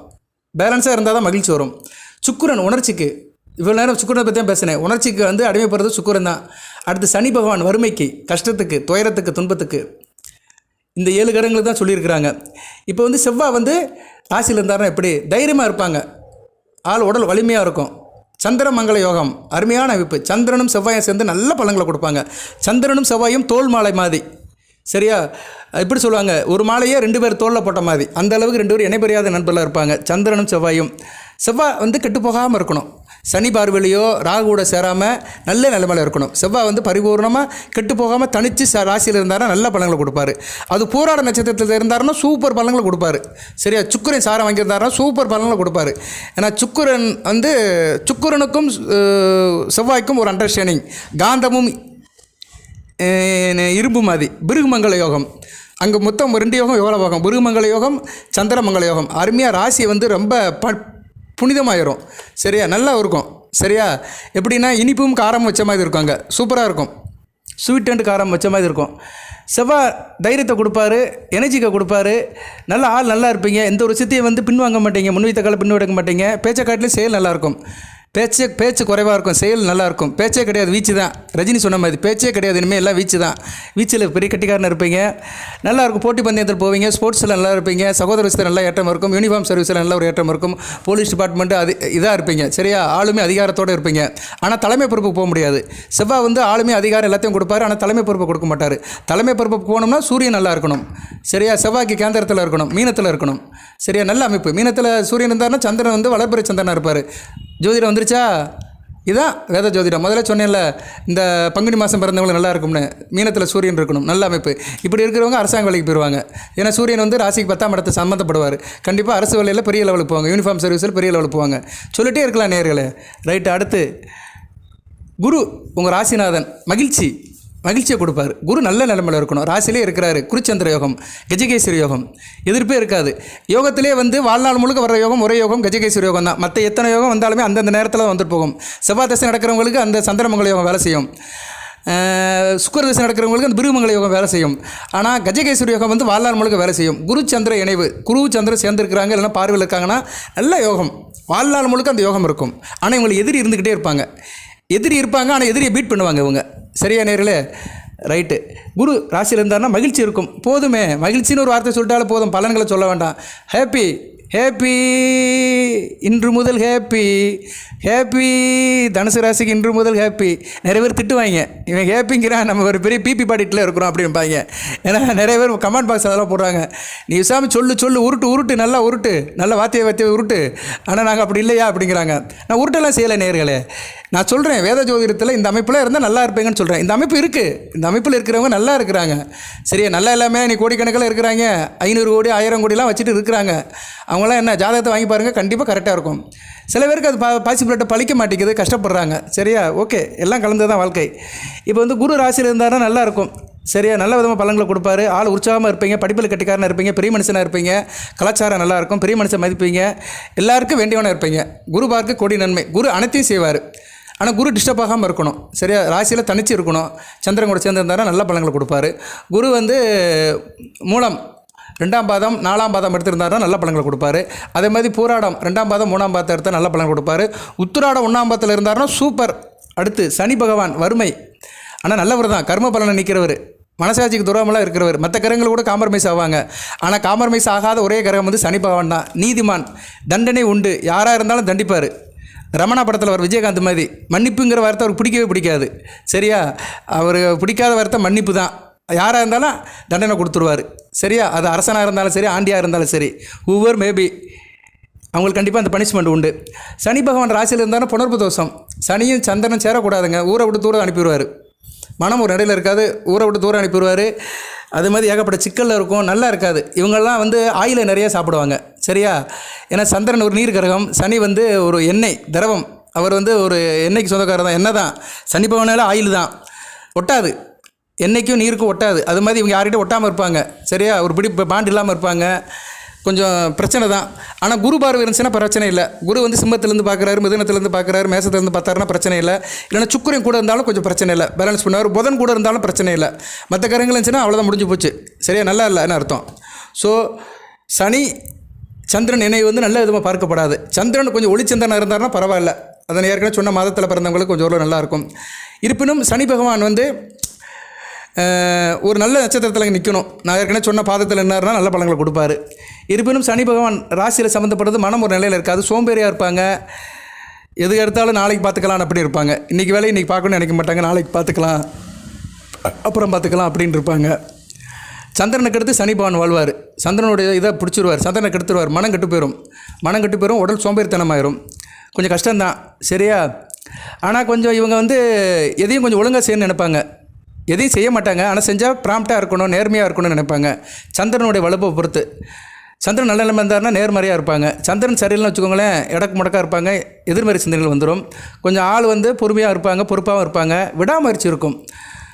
பேலன்ஸாக இருந்தால் தான் மகிழ்ச்சி வரும். சுக்கிரன் உணர்ச்சிக்கு. இவ்வளோ நேரம் சுக்குரனை பற்றி தான் பேசினேன். உணர்ச்சிக்கு வந்து அடிமைப்படுறது சுக்குரன் தான். அடுத்து சனி பகவான் வறுமைக்கு கஷ்டத்துக்கு துயரத்துக்கு துன்பத்துக்கு. இந்த ஏழு கிரகங்களுக்கு தான் சொல்லியிருக்கிறாங்க. இப்போ வந்து செவ்வாய் வந்து ராசியில் இருந்தாருன்னா எப்படி? தைரியமாக இருப்பாங்க. ஆள் உடல் வலிமையாக இருக்கும். சந்திர மங்கள யோகம் அருமையான அமைப்பு. சந்திரனும் செவ்வாயும் சேர்ந்து நல்ல பழங்களை கொடுப்பாங்க. சந்திரனும் செவ்வாயும் தோல் மாலை மாதிரி. சரியா? இப்படி சொல்லுவாங்க. ஒரு மாலையே ரெண்டு பேர் தோளில் போட்ட மாதிரி. அந்த அளவுக்கு ரெண்டு பேரும் இணைபெரியாத நண்பர்களாக இருப்பாங்க. சந்திரனும் செவ்வாயும். செவ்வாய் வந்து கெட்டு போகாமல் இருக்கணும். சனி பார்வையிலையோ ராகுவோட சேராமல் நல்ல நிலைமையில் இருக்கணும். செவ்வாய் வந்து பரிபூர்ணமாக கெட்டு போகாமல் தனித்து ச ராசியில் இருந்தாருன்னா நல்ல பலன்களை கொடுப்பாரு. அது போராட நட்சத்திரத்தில் இருந்தாருன்னா சூப்பர் பலன்களை கொடுப்பாரு. சரியா? சுக்கரன் சாரம் வாங்கியிருந்தாருன்னா சூப்பர் பலன்களை கொடுப்பாரு. ஏன்னா சுக்கரன் வந்து சுக்கரனுக்கும் செவ்வாய்க்கும் ஒரு அண்டர்ஸ்டாண்டிங் காந்தமும் இரும்பு மாதிரி. பிருகுமங்கல யோகம். அங்கே மொத்தம் ரெண்டு யோகம் எவ்வளோ யோகம்? பிருகுமங்கல யோகம் சந்திரமங்கல யோகம். அருமையாக ராசி வந்து ரொம்ப ப புனிதமாயிரும். சரியா? நல்லா இருக்கும். சரியா? எப்படின்னா இனிப்பும் காரம் வச்ச மாதிரி இருக்கும் அங்கே. சூப்பராக இருக்கும். ஸ்வீட் அண்ட் காரம் வச்ச மாதிரி இருக்கும். செவ்வாய் தைரியத்தை கொடுப்பாரு எனர்ஜிக்கை கொடுப்பாரு. நல்ல ஆள் நல்லா இருப்பீங்க. எந்த ஒரு சித்தியை வந்து பின்வாங்க மாட்டீங்க. முன்வைத்த கால பின் மாட்டீங்க. பேச்சை காட்டிலும் செயல் நல்லாயிருக்கும் பேச்சு பேச்சு குறைவாக இருக்கும் செயல் நல்லாயிருக்கும் பேச்சே கிடையாது வீச்சு தான். ரஜினி சொன்ன மாதிரி பேச்சே கிடையாது இனிமேல் எல்லாம் வீச்சு தான். வீச்சில் பெரிய கட்டிக்காரன் இருப்பீங்க. நல்லா இருக்கும் போட்டி பந்தயத்தில் போவீங்க ஸ்போர்ட்ஸில் நல்லா இருப்பீங்க சகோதர விஷயத்தில் நல்லா ஏற்றம் இருக்கும் யூனிஃபார்ம் சர்வீஸில் நல்ல ஒரு ஏற்றம் இருக்கும் போலீஸ் டிபார்ட்மெண்ட்டு அது இதாக இருப்பீங்க. சரியா? ஆளுமே அதிகாரத்தோடு இருப்பீங்க. ஆனால் தலைமை பொறுப்புக்கு போக முடியாது. செவ்வாய் வந்து ஆளுமே அதிகாரம் எல்லாத்தையும் கொடுப்பாரு ஆனால் தலைமை பொறுப்பு கொடுக்க மாட்டார். தலைமை பொறுப்புக்கு போகணும்னா சூரியன் நல்லா இருக்கணும். சரியா? செவ்வாய்க்கு கேந்திரத்தில் இருக்கணும் மீனத்தில் இருக்கணும். சரியா? நல்ல அமைப்பு. மீனத்தில் சூரியன் இருந்தார்னா சந்திரன் வந்து வளர்பிறை சந்திரனாக இருப்பார். ஜோதிடம் வந்துருச்சா? இதான் வேத ஜோதிடம். முதல்ல சொன்னேன்ல இந்த பங்குனி மாதம் பிறந்தவங்களும் நல்லா இருக்கும்னு மீனத்தில் சூரியன் இருக்கணும் நல்ல அமைப்பு. இப்படி இருக்கிறவங்க அரசாங்க வேலைக்கு போயிடுவாங்க ஏன்னா சூரியன் வந்து ராசிக்கு பத்தாம் இடத்தை சம்மந்தப்படுவார். கண்டிப்பாக அரசு வேலையில் பெரிய லெவலுக்கு போவாங்க. யூனிஃபார்ம் சர்வீஸில் பெரிய லெவலுக்கு போவாங்க. சொல்லிகிட்டே இருக்கலாம் நேர்களே. ரைட்டு அடுத்து. குரு உங்கள் ராசிநாதன். மகிழ்ச்சி. மகிழ்ச்சியை கொடுப்பார். குரு நல்ல நிலமையில் இருக்கணும். ராசிலே இருக்கிறாரு. குருச்சந்திர யோகம் கஜகேஸ்வரி யோகம். எதிர்ப்பே இருக்காது. யோகத்திலே வந்து வாழ்நாள் முழுக்க வர யோகம் ஒரே யோகம் கஜகேஸ்வரி யோகம் தான். மற்ற எத்தனை யோகம் வந்தாலுமே அந்தந்த நேரத்தில் வந்துட்டு போகும். செவ்வாய் தசை நடக்கிறவங்களுக்கு அந்த சந்திரமங்கல யோகம் வேலை செய்யும். அஹ் தசை நடக்கிறவங்களுக்கு அந்த பிருகுமங்கல யோகம் வேலை செய்யும். ஆனால் கஜகேஸ்வரி யோகம் வந்து வாழ்நாள் முழுக்க வேலை செய்யும். குரு சந்திர இணைவு. குரு சந்திரன் சேர்ந்துருக்கிறாங்க. இல்லைன்னா பார்வையில் இருக்காங்கன்னா நல்ல யோகம். வாழ்நாள் முழுக்க அந்த யோகம் இருக்கும். ஆனால் இவங்களுக்கு எதிரி இருந்துக்கிட்டே இருப்பாங்க. எதிரி இருப்பாங்க ஆனால் எதிரியை பீட் பண்ணுவாங்க இவங்க. சரியா நேர்களே? ரைட்டு குரு ராசியில் இருந்தாருன்னா மகிழ்ச்சி இருக்கும். போதுமே. மகிழ்ச்சின்னு ஒரு வார்த்தை சொல்லிட்டாலும் போதும். பலன்களை சொல்ல வேண்டாம். ஹாப்பி ஹேப்பி இன்று முதல் ஹேப்பி ஹேப்பி தனுசு ராசிக்கு இன்று முதல் ஹேப்பி நிறைய பேர் திட்டுவாங்க. இவன் ஹேப்பிங்கிறான் நம்ம ஒரு பெரிய பிபி பாடிட்டில் இருக்கிறோம் அப்படின்பாங்க ஏன்னா நிறைய பேர் கமெண்ட் பாக்ஸ் அதெல்லாம் போடுறாங்க. நீ விசாமி சொல்லு சொல்லு உருட்டு உருட்டு நல்லா உருட்டு. நல்லா வாத்திய வாத்திய உருட்டு. ஆனால் நாங்கள் அப்படி இல்லையா அப்படிங்கிறாங்க. நான் உருட்டெல்லாம் செய்யலை நேர்களே. நான் சொல்கிறேன் வேத ஜோதிடத்தில் இந்த அமைப்பில் இருந்தால் நல்லா இருப்பீங்கன்னு சொல்கிறேன் இந்த அமைப்பு இருக்குது இந்த அமைப்பில் இருக்கிறவங்க நல்லா இருக்கிறாங்க. சரியா நல்லா எல்லாமே நீ கோடிக்கணக்கில் இருக்கிறாங்க. ஐநூறு கோடி ஆயிரம் கோடிலாம் வச்சுட்டு இருக்கிறாங்க. அவங்களாம் என்ன ஜாதகத்தை வாங்கி பாருங்கள் கண்டிப்பாக கரெக்டாக இருக்கும். சில பேருக்கு அது பா பாசிபிலிட்டி பழிக்க மாட்டேங்குது கஷ்டப்படுறாங்க. சரியா? ஓகே. எல்லாம் கலந்து தான் வாழ்க்கை. இப்போ வந்து குரு ராசியில் இருந்தாருன்னா நல்லாயிருக்கும் சரியா? நல்ல விதமாக பலன்களை கொடுப்பாரு. ஆள் உற்சாகமாக இருப்பீங்க படிப்பில் கட்டிக்காரனாக இருப்பீங்க பெரிய மனுஷனாக இருப்பீங்க கலாச்சாரம் நல்லாயிருக்கும் பெரிய மனுஷன் மதிப்பீங்க. எல்லாருக்கும் வேண்டியவனாக இருப்பீங்க. குரு பார்க்க கொடி நன்மை. குரு அனைத்தையும் செய்வார். ஆனால் குரு டிஸ்டர்ப் ஆகாமல் இருக்கணும். சரியா? ராசியில் தனிச்சு இருக்கணும். சந்திரன் கூட சேர்ந்து நல்ல பலன்களை கொடுப்பாரு. குரு வந்து மூலம் ரெண்டாம் பாதம் நாலாம் பாதம் எடுத்திருந்தாருன்னா நல்ல பலன்களை கொடுப்பாரு. அதே மாதிரி பூராடம் ரெண்டாம் பாதம் மூணாம் பாதத்தை எடுத்தால் நல்ல பலன் கொடுப்பாரு. உத்திராடம் ஒன்றாம் பாதத்தில் இருந்தாருன்னா சூப்பர். அடுத்து சனி பகவான் வறுமை. ஆனால் நல்லவர் தான் கர்ம பலனை நிற்கிறவர் மனசாட்சிக்கு தூரமெல்லாம் இருக்கிறவர். மற்ற கிரகங்கள் கூட காம்ப்ரமைஸ் ஆவாங்க. ஆனால் காம்ப்ரமைஸ் ஆகாத ஒரே கிரகம் வந்து சனி பகவான் தான். நீதிமான். தண்டனை உண்டு. யாராக இருந்தாலும் தண்டிப்பார். ரமணா படத்தில் அவர் விஜயகாந்த் மாதிரி மன்னிப்புங்கிற வார்த்தை அவருக்கு பிடிக்கவே பிடிக்காது. சரியா? அவர் பிடிக்காத வார்த்தை மன்னிப்பு தான். யாராக இருந்தாலும் தண்டனை கொடுத்துருவார். சரியா? அது அரசனாக இருந்தாலும் சரி ஆண்டியாக இருந்தாலும் சரி. ஒவ்வொரு மேபி அவங்களுக்கு கண்டிப்பாக அந்த பனிஷ்மெண்ட் உண்டு. சனி பகவான் ராசியில் இருந்தாலும் புணர்வு தோஷம். சனியும் சந்திரனும் சேரக்கூடாதுங்க. ஊரை விட்டு தூரம் அனுப்பிடுவார். மனம் ஒரு நடையில் இருக்காது. ஊரை விட்டு தூரம் அனுப்பிடுவார். அது மாதிரி ஏகப்பட்ட சிக்கலில் இருக்கும். நல்லா இருக்காது. இவங்கெல்லாம் வந்து ஆயிலை நிறைய சாப்பிடுவாங்க. சரியா? ஏன்னா சந்திரன் ஒரு நீர் கிரகம் சனி வந்து ஒரு எண்ணெய் திரவம். அவர் வந்து ஒரு எண்ணெய்க்கு சொந்தக்காரர் தான் எண்ணெய் தான். சனி பவனால ஆயில் தான் ஒட்டாது. என்றைக்கும் நீருக்கும் ஒட்டாது. அது மாதிரி இவங்க யார்கிட்ட ஒட்டாமல் இருப்பாங்க. சரியா? ஒரு பிடி பாண்ட் இல்லாமல் இருப்பாங்க. கொஞ்சம் பிரச்சனை தான். ஆனால் குரு பார்வை இருந்துச்சுன்னா பிரச்சனை இல்லை. குரு வந்து சிம்மத்திலேருந்து பார்க்குறாரு மிதுனத்துலேருந்து பார்க்குறாரு மேசத்துலேருந்து பார்த்தாருன்னா பிரச்சனை இல்லை. இல்லைன்னா சுக்கரன் கூட இருந்தாலும் கொஞ்சம் பிரச்சனை இல்லை. பேலன்ஸ் பண்ணுவார். புதன் கூட இருந்தாலும் பிரச்சனை இல்லை. மற்ற கரங்கள் இருந்துச்சுன்னா அவ்வளோதான் முடிஞ்சு போச்சு. சரியா? நல்லா இல்லைன்னு அர்த்தம்? ஸோ சனி சந்திரன் இணை வந்து நல்ல விதமாக பார்க்கப்படாது. சந்திரன் கொஞ்சம் ஒளிச்சந்திரனாக இருந்தாருன்னா பரவாயில்ல. அதனை ஏற்கனவே சொன்ன மாதத்தில் பிறந்தவங்களுக்கு கொஞ்சம் ஓரளவு நல்லாயிருக்கும் இருப்பினும் சனி பகவான் வந்து ஒரு நல்ல நட்சத்திரத்தில் நிற்கணும் நான் ஏற்கனவே சொன்ன பாதத்தில் என்னாருனா நல்ல பழங்களை கொடுப்பாரு. இருப்பினும் சனி பகவான் ராசியில் சம்மந்தப்பட்டது மனம் ஒரு நிலையில் இருக்காது. சோம்பேறியாக இருப்பாங்க. எது எடுத்தாலும் நாளைக்கு பார்த்துக்கலாம் அப்படி இருப்பாங்க. இன்றைக்கி வேலையை இன்றைக்கி பார்க்கணும்னு நினைக்க மாட்டாங்க. நாளைக்கு பார்த்துக்கலாம். அப்புறம் பார்த்துக்கலாம் அப்படின்னு இருப்பாங்க. சந்திரனுக்கு அடுத்து சனி பகவான் வாழ்வார். சந்திரனுடைய இதை பிடிச்சிருவார். சந்திரனை கெடுத்துருவார். மனம் கெட்டு போயிடும் மனம் கெட்டு போயிடும் உடல் சோம்பேறித்தனமாயிரும். கொஞ்சம் கஷ்டம்தான். சரியா? ஆனால் கொஞ்சம் இவங்க வந்து எதையும் கொஞ்சம் ஒழுங்காக செய்யணும்னு நினைப்பாங்க. எதையும் செய்ய மாட்டாங்க. ஆனால் செஞ்சால் ப்ராம்ப்டாக இருக்கணும் நேர்மையாக இருக்கணும்னு நினைப்பாங்க. சந்திரனுடைய வலுப்பை பொறுத்து. சந்திரன் நல்ல நிலைமை இருந்தார்னா நேர்மறையாக இருப்பாங்க. சந்திரன் சரியில்லைன்னு வச்சுக்கோங்களேன் இடக்கு முடக்காக இருப்பாங்க எதிர்மறை சிந்தனைகள் வந்துடும் கொஞ்சம் ஆள் வந்து பொறுமையாக இருப்பாங்க பொறுப்பாகவும் இருப்பாங்க. விடாமுயற்சி இருக்கும்.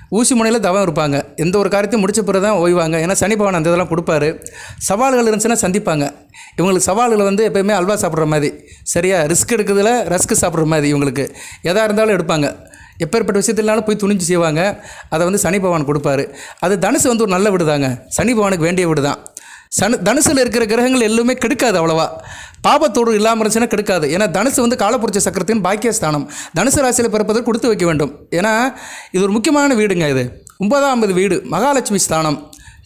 ஊசி முனையில் தவம் இருப்பாங்க. எந்த ஒரு காரியத்தையும் முடிச்ச பிறகு தான் ஓய்வாங்க. ஏன்னா சனி பவன் அந்த இதெல்லாம் கொடுப்பாரு. சவால்கள் இருந்துச்சுன்னா சந்திப்பாங்க. இவங்களுக்கு சவால்களை வந்து எப்போயுமே அல்வா சாப்பிட்ற மாதிரி. சரியா? ரிஸ்க் எடுக்கிறதுல ரஸ்க்கு சாப்பிட்ற மாதிரி இவங்களுக்கு. எதாக இருந்தாலும் எடுப்பாங்க. எப்பேற்பட்ட விஷயத்தினாலும் போய் துணிஞ்சு செய்வாங்க. அதை வந்து சனி பகவான் கொடுப்பாரு. அது தனுசு வந்து ஒரு நல்ல வீடு தாங்க சனி பகவானுக்கு வேண்டிய வீடு தான் சனு தனுசில் இருக்கிற கிரகங்கள் எல்லாமே கெடுக்காது அவ்வளவா. பாபத்தோடு இல்லாமல் இருந்துச்சுன்னா கெடுக்காது. ஏன்னா தனுசு வந்து காலப்புரிச்ச சக்கரத்தின் பாக்கியஸ்தானம். தனுசு ராசியில் பிறப்பதற்கு கொடுத்து வைக்க வேண்டும். ஏன்னா இது ஒரு முக்கியமான வீடுங்க இது. ஒன்பதாம்பது வீடு. மகாலட்சுமி ஸ்தானம்.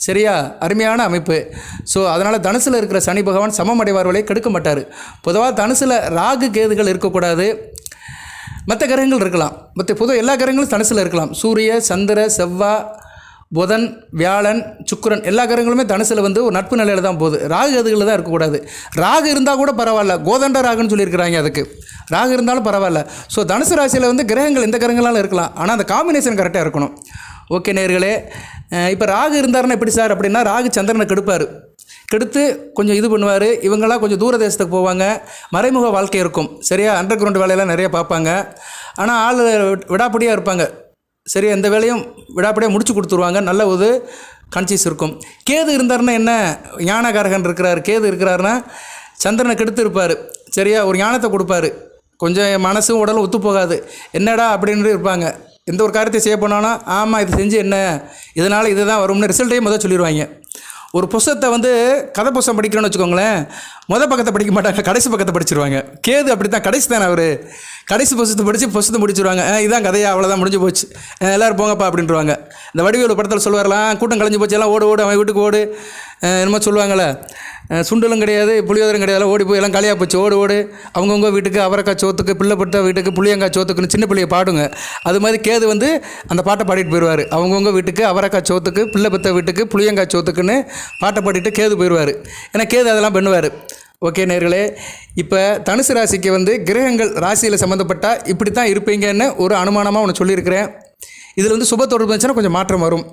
சரியா? அருமையான அமைப்பு. ஸோ அதனால் தனுசில் இருக்கிற சனி பகவான் சமம் கெடுக்க மாட்டார். பொதுவாக தனுசில் ராகு கேதுகள் இருக்கக்கூடாது. மற்ற கிரகங்கள் இருக்கலாம். மற்ற பொதுவாக எல்லா கிரகங்களும் தனுசில் இருக்கலாம். சூரிய சந்திர செவ்வாய் புதன் வியாழன் சுக்கிரன் எல்லா கிரகங்களுமே தனுசில் வந்து ஒரு நட்பு நிலையில் தான் போகுது. ராகு கதுகளில் தான் இருக்கக்கூடாது. ராகு இருந்தால் கூட பரவாயில்ல. கோதண்ட ராகுன்னு சொல்லியிருக்கிறாங்க அதுக்கு. ராகு இருந்தாலும் பரவாயில்ல. ஸோ தனுசு ராசியில் வந்து கிரகங்கள் எந்த கிரகங்களாலும் இருக்கலாம். ஆனால் அந்த காம்பினேஷன் கரெக்டாக இருக்கணும். ஓகே நேர்களே இப்போ ராகு இருந்தாருன்னா எப்படி சார்? அப்படின்னா ராகு சந்திரனை கெடுப்பார். கெடுத்து கொஞ்சம் இது பண்ணுவார். இவங்கெல்லாம் கொஞ்சம் தூர தேசத்துக்கு போவாங்க. மறைமுக வாழ்க்கை இருக்கும். சரியா? அண்டர் கிரவுண்ட் வேலையெல்லாம் நிறைய பார்ப்பாங்க. ஆனால் ஆள் விடாப்படியாக இருப்பாங்க. சரி எந்த வேலையும் விடாப்படியாக முடிச்சு கொடுத்துருவாங்க. நல்ல ஒரு கான்சியஸ் இருக்கும். கேது இருந்தாருன்னா என்ன? ஞானகாரகன் இருக்கிறார். கேது இருக்கிறாருன்னா சந்திரனை கெடுத்து இருப்பார் சரியா? ஒரு ஞானத்தை கொடுப்பாரு. கொஞ்சம் மனசும் உடலும் ஒத்து போகாது. என்னடா அப்படின்னு இருப்பாங்க. எந்த ஒரு காரியத்தை செய்ய போனாலும் ஆமாம் இது செஞ்சு என்ன? இதனால் இதுதான் வரும்னு ரிசல்ட்டையும் முதல் சொல்லிடுவாங்க ஒரு புஸ்தகத்தை வந்து கதை புஸ்தகம் படிக்கிறோன்னு வச்சுக்கோங்களேன் மொதல் பக்கத்தை படிக்க மாட்டாங்க கடைசி பக்கத்தை படிச்சிருவாங்க. கேது அப்படி தான் கடைசி தானே அவர்? கடைசி புஸ்தத்தை படித்து புஸ்தத்தை முடிச்சிருவாங்க. இதான் கதையா அவ்வளோதான் முடிஞ்சு போச்சு. எல்லோரும் போங்கப்பா அப்படின்றவாங்க. இந்த வடிவேலு படத்தில் சொல்லுவாரலாம் கூட்டம் கலைஞ்சு போச்சு எல்லாம் ஓடு ஓடு அவன் வீட்டுக்கு ஓடு. என்னமோ சொல்லுவாங்கள்ல சுண்டலும் கிடையாது புளியோதரம் கிடையாது. ஓடி போய் எல்லாம் காலியாக போச்சு. ஓடு ஓடு. அவங்கவுங்க வீட்டுக்கு அவரைக்காய் சோத்துக்கு பிள்ளைப்பட்ட வீட்டுக்கு புளியங்காய் சோத்துக்குன்னு சின்ன பிள்ளைய பாடுங்க. அது மாதிரி கேது வந்து அந்த பாட்டை பாடிட்டு போயிடுவார். அவங்கவுங்க வீட்டுக்கு அவரைக்காய் சோத்துக்கு பிள்ளை பெத்த வீட்டுக்கு புளியங்காய் சோத்துக்குன்னு பாட்டை பாடிட்டு கேது போயிடுவார். ஏன்னா கேது அதெல்லாம் பண்ணுவார். ஓகே நேர்களே. இப்போ தனுசு ராசிக்கு வந்து கிரகங்கள் ராசியில் சம்மந்தப்பட்டால் இப்படி தான் இருப்பீங்கன்னு ஒரு அனுமானமாக ஒன்று சொல்லியிருக்கிறேன். இதில் வந்து சுப தொடர்பு இருந்துச்சுன்னா கொஞ்சம் மாற்றம் வரும்.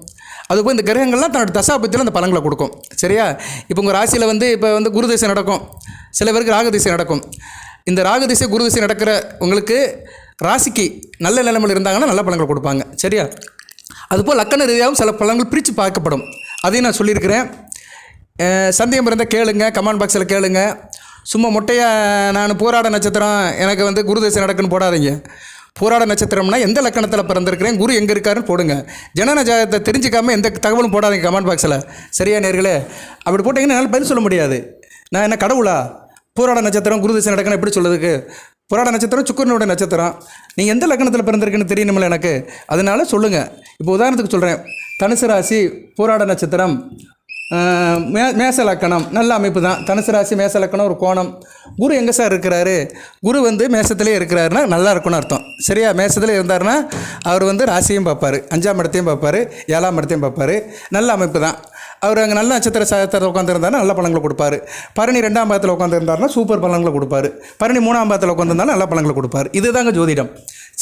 அதுபோல் இந்த கிரகங்கள்லாம் தன்னோட தசாபத்தில் அந்த பலங்களை கொடுக்கும். சரியா? இப்போ உங்கள் ராசியில் வந்து இப்போ வந்து குரு திசை நடக்கும். சில பேருக்கு ராகு திசை நடக்கும். இந்த ராகு திசை குரு திசை நடக்கிற உங்களுக்கு ராசிக்கு நல்ல நிலைமையில் இருந்தாங்கன்னா நல்ல பலன்கள் கொடுப்பாங்க. சரியா? அதுபோல் லக்கண ரீதியாகவும் சில பலன்கள் பிரித்து பார்க்கப்படும். அதையும் நான் சொல்லியிருக்கிறேன். சந்தேகம் இருந்தால் கேளுங்க கமெண்ட் பாக்ஸில் கேளுங்க. சும்மா மொட்டையாக நான் போராட நட்சத்திரம் எனக்கு வந்து குரு தசை நடக்குன்னு போடாதீங்க. போராட நட்சத்திரம்னா எந்த லக்கணத்தில் பிறந்திருக்கிறேன்? குரு எங்கே இருக்காருன்னு போடுங்க. ஜனன ஜாதகத்தை தெரிஞ்சுக்காம எந்த தகவலும் போடாதீங்க கமெண்ட் பாக்ஸில் சரியா நேர்களே? அப்படி போட்டிங்கன்னா என்னால் பதில் சொல்ல முடியாது. நான் என்ன கடவுளா? போராட நட்சத்திரம் குரு திசை நடக்கணும் எப்படி சொல்லுறதுக்கு போராட நட்சத்திரம் சுக்கரனுடைய நட்சத்திரம். நீங்கள் எந்த லக்கணத்தில் பிறந்திருக்குன்னு தெரியணுமில்ல எனக்கு. அதனால சொல்லுங்கள் இப்போ உதாரணத்துக்கு சொல்கிறேன் தனுசு ராசி போராட நட்சத்திரம். மே மேச லக்கணம் நல்ல அமைப்பு தான் தனுசு ராசி மேச லக்கணம் ஒரு கோணம். குரு எங்கே சார் இருக்கிறாரு? குரு வந்து மேசத்திலே இருக்கிறாருன்னா நல்லா இருக்கும்னு அர்த்தம். சரியா? மேசத்தில் இருந்தாருன்னா அவர் வந்து ராசியும் பார்ப்பார். அஞ்சாம் இடத்தையும் பார்ப்பார். ஏழாம் இடத்தையும் பார்ப்பார். நல்ல அமைப்பு தான் அவர் அங்கே நல்ல நட்சத்திர சாதத்தில் உட்காந்துருந்தாருன்னா நல்ல பழங்களை கொடுப்பாரு. பரணி ரெண்டாம் பாதத்தில் உட்காந்துருந்தாருன்னா சூப்பர் பழங்களை கொடுப்பாரு. பரணி மூணாம் பாதத்தில் உட்காந்துருந்தாலும் நல்ல பழங்களை கொடுப்பாரு. இதுதாங்க ஜோதிடம்.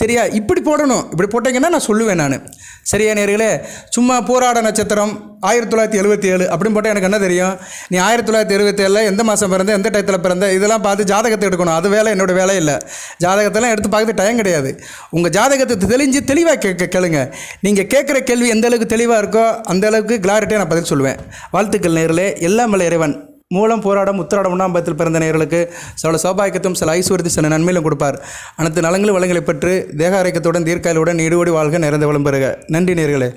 சரியா? இப்படி போடணும். இப்படி போட்டிங்கன்னா நான் சொல்லுவேன் நான். சரியா நேர்களே? சும்மா போராட நட்சத்திரம் ஆயிரத்தி தொள்ளாயிரத்தி எழுபத்தி ஏழு அப்படின்னு போட்டால் எனக்கு என்ன தெரியும்? நீ ஆயிரத்தி தொள்ளாயிரத்தி எழுபத்தி ஏழில் எந்த மாதம் பிறந்த எந்த டயத்தில் பிறந்த இதெல்லாம் பார்த்து ஜாதகத்தை எடுக்கணும். அது வேலை என்னோட வேலை இல்லை. ஜாதகத்தெல்லாம் எடுத்து பார்த்து டைம் கிடையாது. உங்கள் ஜாதகத்தை தெளிஞ்சு தெளிவாக கேட்க கேளுங்க. நீங்கள் கேட்குற கேள்வி எந்த அளவுக்கு தெளிவாக இருக்கோ அந்த அளவுக்கு கிளாரிட்டியாக நான் பதில் சொல்லுவேன். வாழ்த்துக்கள். நேரலே எல்லாம் வல்ல இறைவன். மூலம் போராடம் உத்திராடம் ஒன்றாம் பிறந்த நேர்களுக்கு சில சௌபாகியத்தும் சில ஐஸ்வர்தி சில நன்மையிலும் கொடுப்பார். அனைத்து நலங்களும் வளங்களை பெற்று தேக ஆரோக்கியத்துடன் தீர்க்காயலுடன் நீடுபடி வாழ்க நிறைந்த விளம்பருக நன்றி நேர்களே